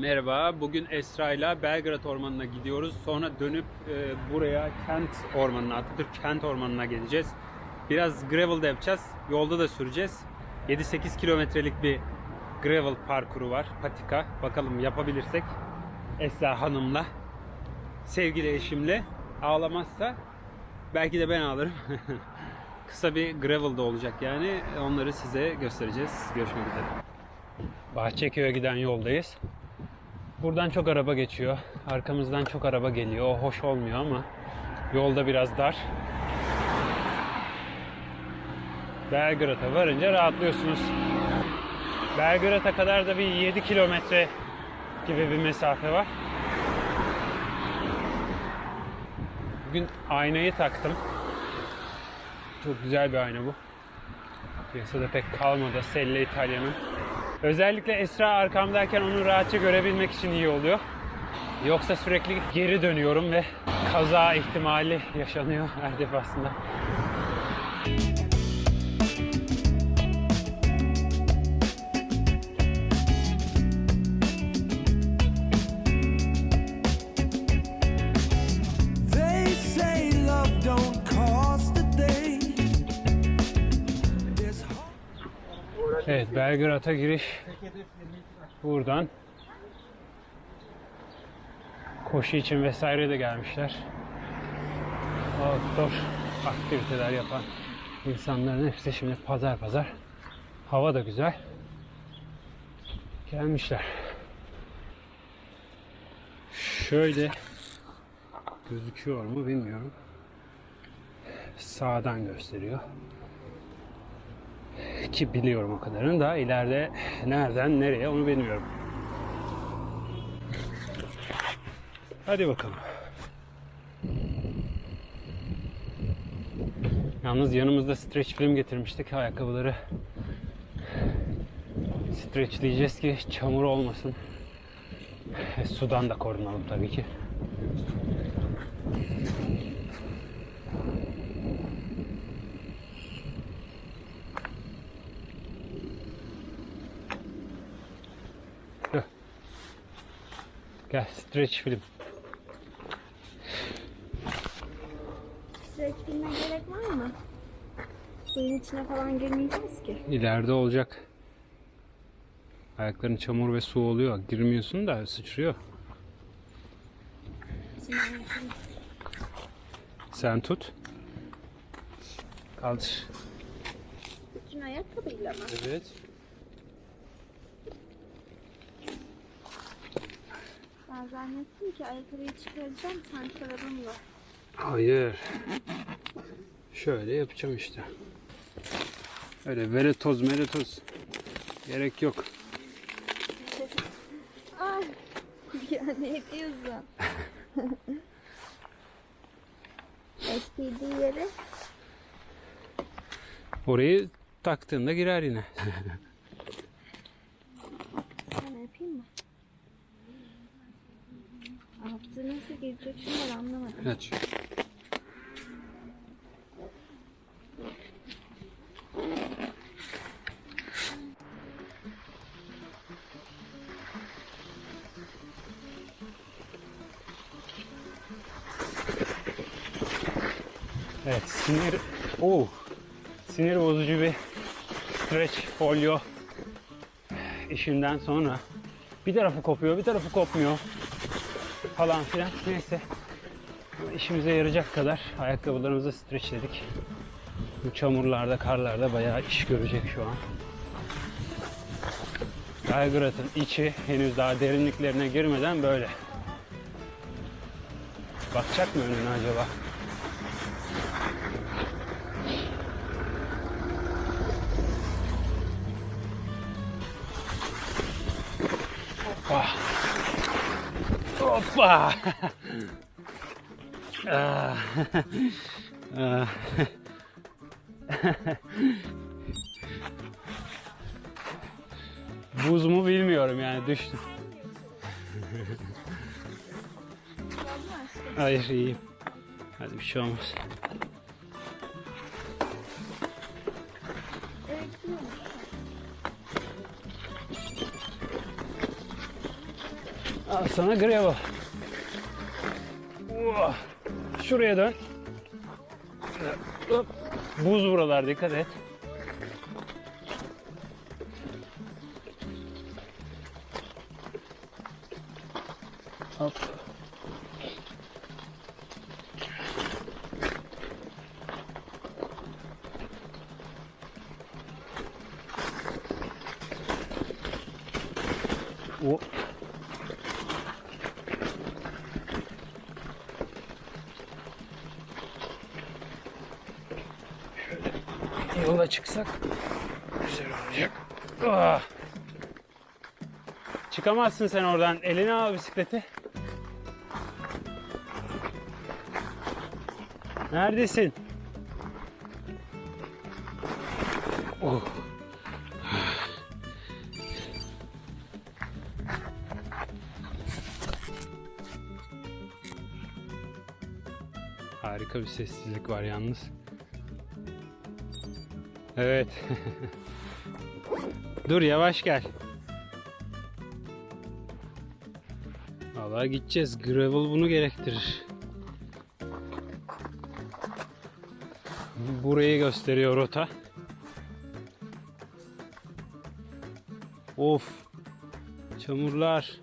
Merhaba, bugün Esra ile Belgrad Ormanı'na gidiyoruz. Sonra dönüp e, buraya Kent Ormanı'na, Atatürk Kent Ormanı'na geleceğiz. Biraz gravel de yapacağız, yolda da süreceğiz. 7-8 kilometrelik bir gravel parkuru var, patika. Bakalım yapabilirsek Esra Hanım'la, sevgili eşimle ağlamazsa belki de ben ağlarım. Kısa bir gravel da olacak yani. Onları size göstereceğiz. Görüşmek üzere. Bahçeköy'e giden yoldayız. Buradan çok araba geçiyor. Arkamızdan çok araba geliyor. O hoş olmuyor ama yolda biraz dar. Belgrad'a varınca rahatlıyorsunuz. Belgrad'a kadar da bir 7 kilometre gibi bir mesafe var. Bugün aynayı taktım. Çok güzel bir ayna bu. Piyasada pek kalmadı. Selle İtalya'nın. Özellikle Esra arkamdayken onu rahatça görebilmek için iyi oluyor. Yoksa sürekli geri dönüyorum ve kaza ihtimali yaşanıyor her defasında. Evet Belgrad'a giriş buradan. Koşu için vesaire de gelmişler. Outdoor aktiviteler yapan insanların hepsi şimdi pazar pazar. Hava da güzel. Gelmişler. Şöyle gözüküyor mu bilmiyorum. Sağdan gösteriyor ki biliyorum o kadarını da ileride nereden nereye onu bilmiyorum. Hadi bakalım. Yalnız yanımızda stretch film getirmiştik ayakkabıları. Stretchleyeceğiz ki çamur olmasın. E, sudan da korunalım tabii ki. Gel stretch film. Süreç bilme gerek var mı? Suyun içine falan girmeyeceğiz ki. İleride olacak. Ayakların çamur ve su oluyor. Girmiyorsun da sıçrıyor. Sen tut. Kaldır. Bütün ayakkabıyla mı? Evet. Ben zannettim ki ayakkabıyı çıkaracağım çorabımla. Hayır. Şöyle yapacağım işte. Öyle veretoz meretoz. Gerek yok. Ay ya ne diyorsun? STD yeri Orayı taktığında girer yine. ben yapayım mı? Altı girecek şunları anlamadım. Aç. Evet, sinir oh, sinir bozucu bir stretch folyo işinden sonra bir tarafı kopuyor, bir tarafı kopmuyor falan filan. Neyse. İşimize yarayacak kadar ayakkabılarımızı streçledik. Bu çamurlarda, karlarda bayağı iş görecek şu an. Belgrad'ın içi henüz daha derinliklerine girmeden böyle. Bakacak mı önüne acaba? Hoppa. Hoppa. Ah. Ah. Buz mu bilmiyorum yani düştüm. Hayır iyiyim. Hadi bir şey olmaz. Al sana gravel. Oh. Şuraya dön. Hop. Buz buralar dikkat et. Hop. O. yola çıksak güzel olacak. Ah. Çıkamazsın sen oradan. Eline al bisikleti. Neredesin? Oh. Harika bir sessizlik var yalnız. Evet. Dur yavaş gel. Vallahi gideceğiz. Gravel bunu gerektirir. Burayı gösteriyor rota. Of. Çamurlar.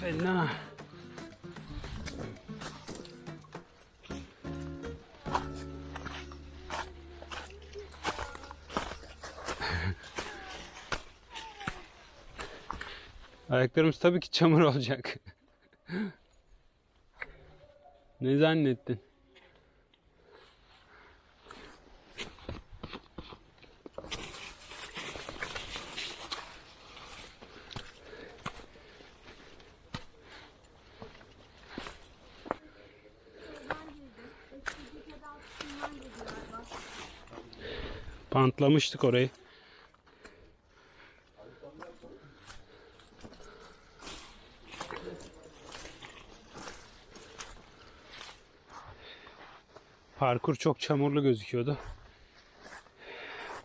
Fena. Ayaklarımız tabii ki çamur olacak. ne zannettin? Pantlamıştık orayı. Parkur çok çamurlu gözüküyordu.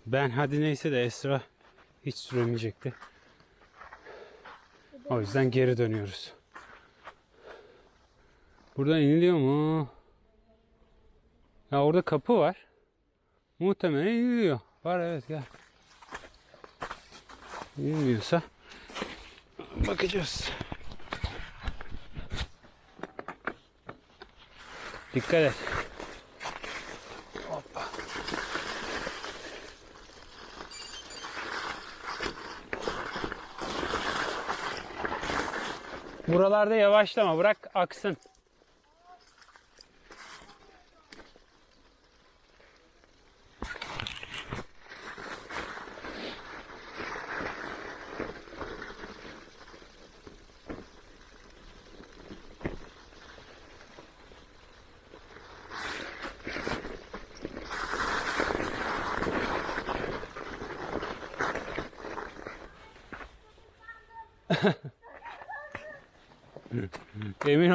Ben hadi neyse de Esra hiç süremeyecekti. O yüzden geri dönüyoruz. Buradan iniliyor mu? Ya orada kapı var. Muhtemelen iniliyor. Var evet gel. İnmiyorsa bakacağız. Dikkat et. Hoppa. Buralarda yavaşlama bırak aksın.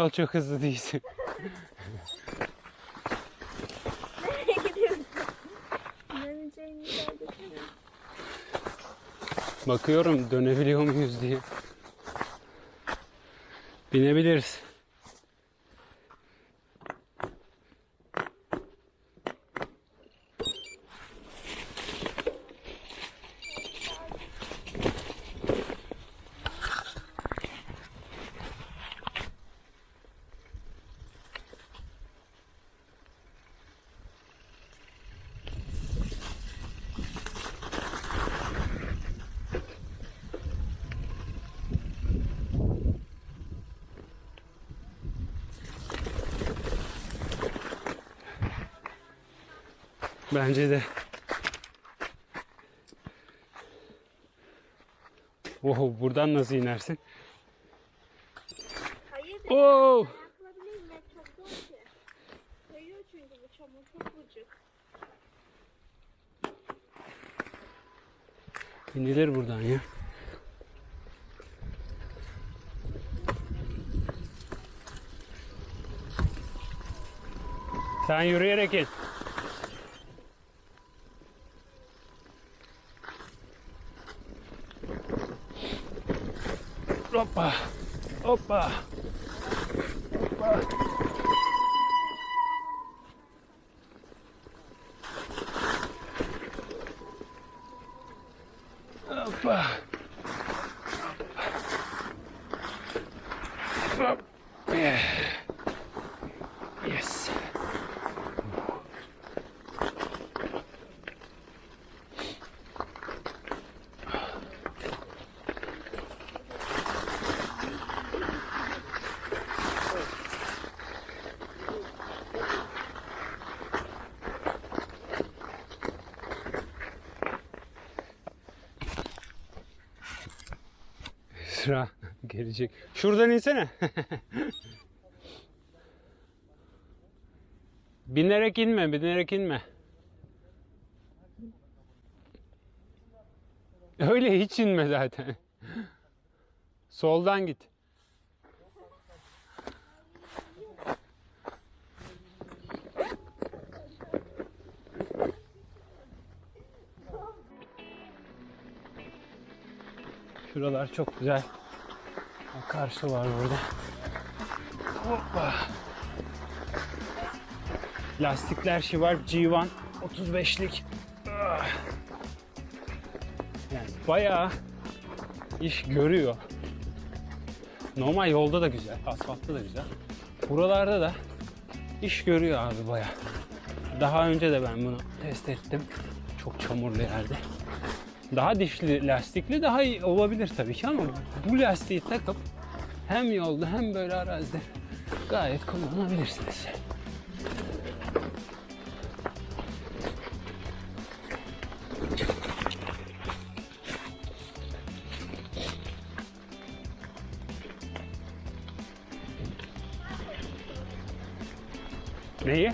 Emin ol çok hızlı değilsin. Nereye gidiyorsun? Döneceğini söylesene. Bakıyorum dönebiliyor muyuz diye. Binebiliriz. Bence de. Oh, buradan nasıl inersin? Hayır Oh! İnilir buradan ya. Sen yürüyerek in. Hoppa. Hoppa. Hoppa. Hoppa. Hop. Yeah. Yes. Sıra gelecek. Şuradan insene. binerek inme, binerek inme. Öyle hiç inme zaten. Soldan git. Şuralar çok güzel. Akarsu var burada. Hoppa. Lastikler Şivarp G1 35'lik. Ah. Yani bayağı iş görüyor. Normal yolda da güzel, asfaltta da güzel. Buralarda da iş görüyor abi bayağı. Daha önce de ben bunu test ettim. Çok çamurlu yerde. Daha dişli lastikli daha iyi olabilir tabii ki ama bu lastiği takıp hem yolda hem böyle arazide gayet kullanabilirsiniz. Neyi?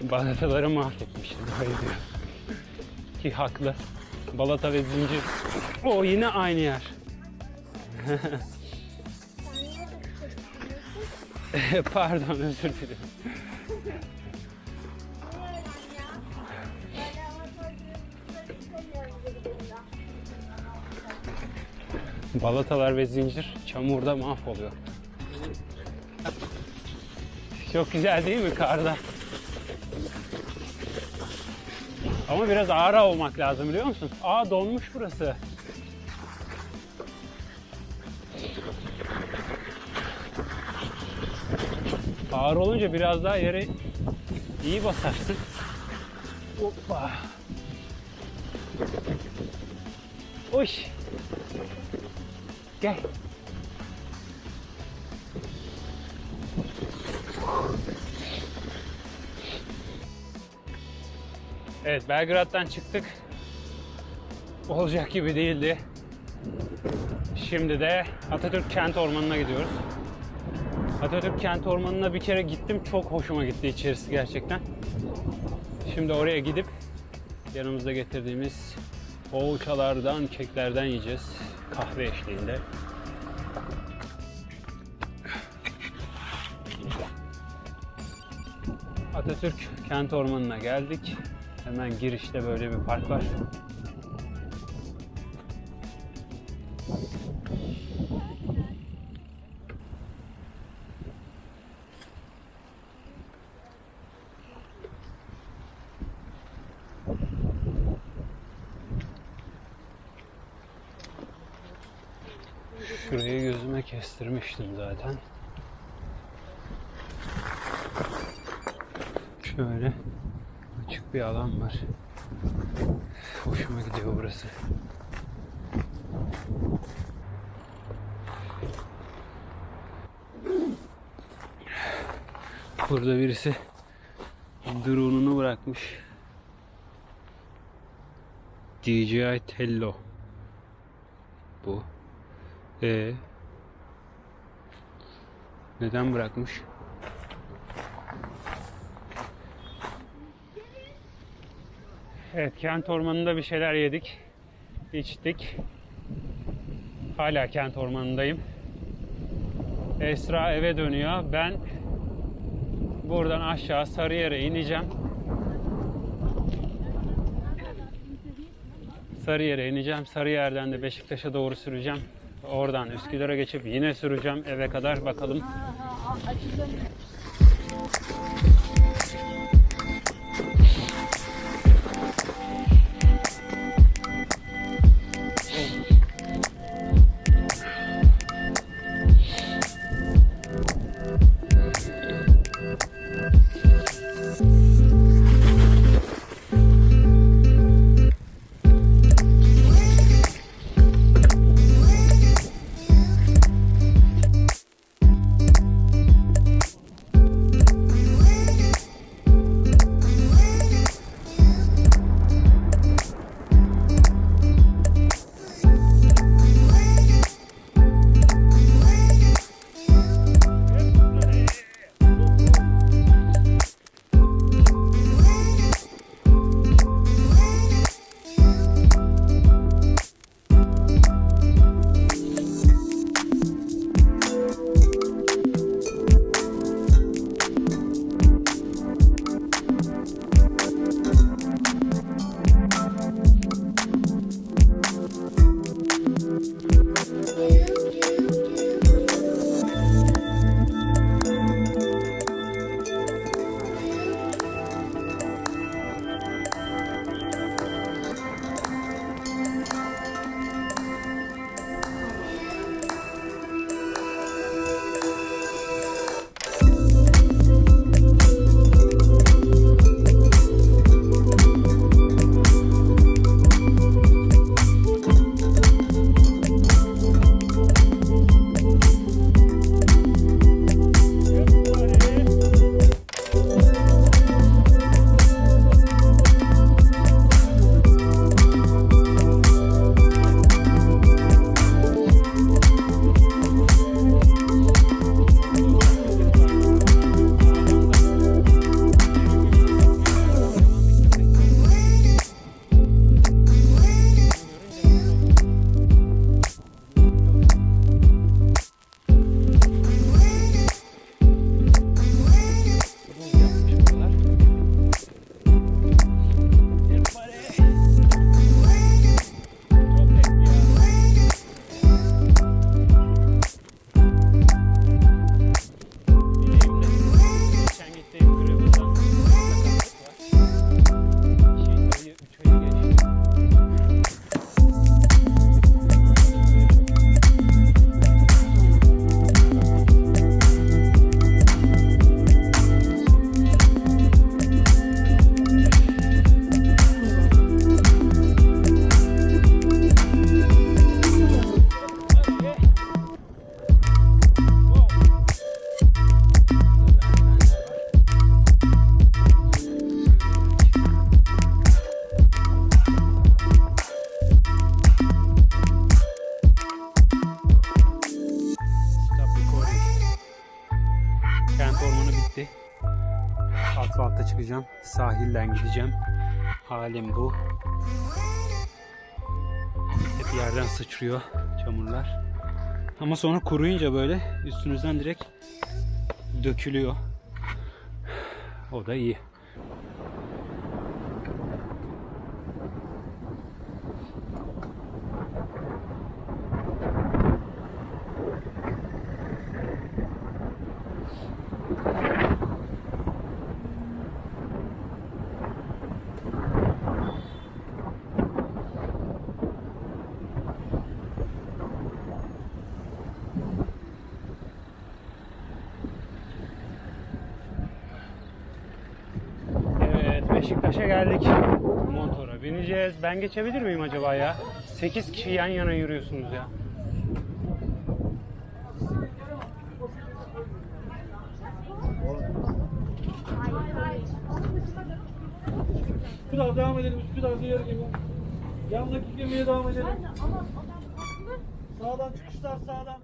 Balataları mahvetmiş. Dayı diyor. Ki haklı. Balata ve zincir. O yine aynı yer. Pardon özür dilerim. Balatalar ve zincir çamurda mahvoluyor. Çok güzel değil mi karda? Ama biraz ağır olmak lazım biliyor musun? Aa donmuş burası. Ağır olunca biraz daha yere iyi basarsın. Hoppa. Oy. Gel. Evet Belgrad'dan çıktık. Olacak gibi değildi. Şimdi de Atatürk Kent Ormanı'na gidiyoruz. Atatürk Kent Ormanı'na bir kere gittim. Çok hoşuma gitti içerisi gerçekten. Şimdi oraya gidip yanımızda getirdiğimiz poğaçalardan, keklerden yiyeceğiz. Kahve eşliğinde. Atatürk Kent Ormanı'na geldik. Hemen girişte böyle bir park var. Şurayı gözüme kestirmiştim zaten. Şöyle açık bir alan var. Hoşuma gidiyor burası. Burada birisi drone'unu bırakmış. DJI Tello. Bu. E neden bırakmış? Evet, kent ormanında bir şeyler yedik, içtik. Hala kent ormanındayım. Esra eve dönüyor. Ben buradan aşağı Sarıyer'e ineceğim. Sarıyer'e ineceğim. Sarıyer'den de Beşiktaş'a doğru süreceğim. Oradan Üsküdar'a geçip yine süreceğim eve kadar bakalım. Kent ormanı bitti. Asfalta çıkacağım. Sahilden gideceğim. Halim bu. Hep yerden sıçrıyor çamurlar. Ama sonra kuruyunca böyle üstünüzden direkt dökülüyor. O da iyi. Evet Beşiktaş'a geldik. Motora bineceğiz. Ben geçebilir miyim acaba ya? 8 kişi yan yana yürüyorsunuz ya. Üsküdar devam edelim. Üsküdar diğer gibi. Yandaki gemiye devam edelim. Sağdan çıkışlar sağdan.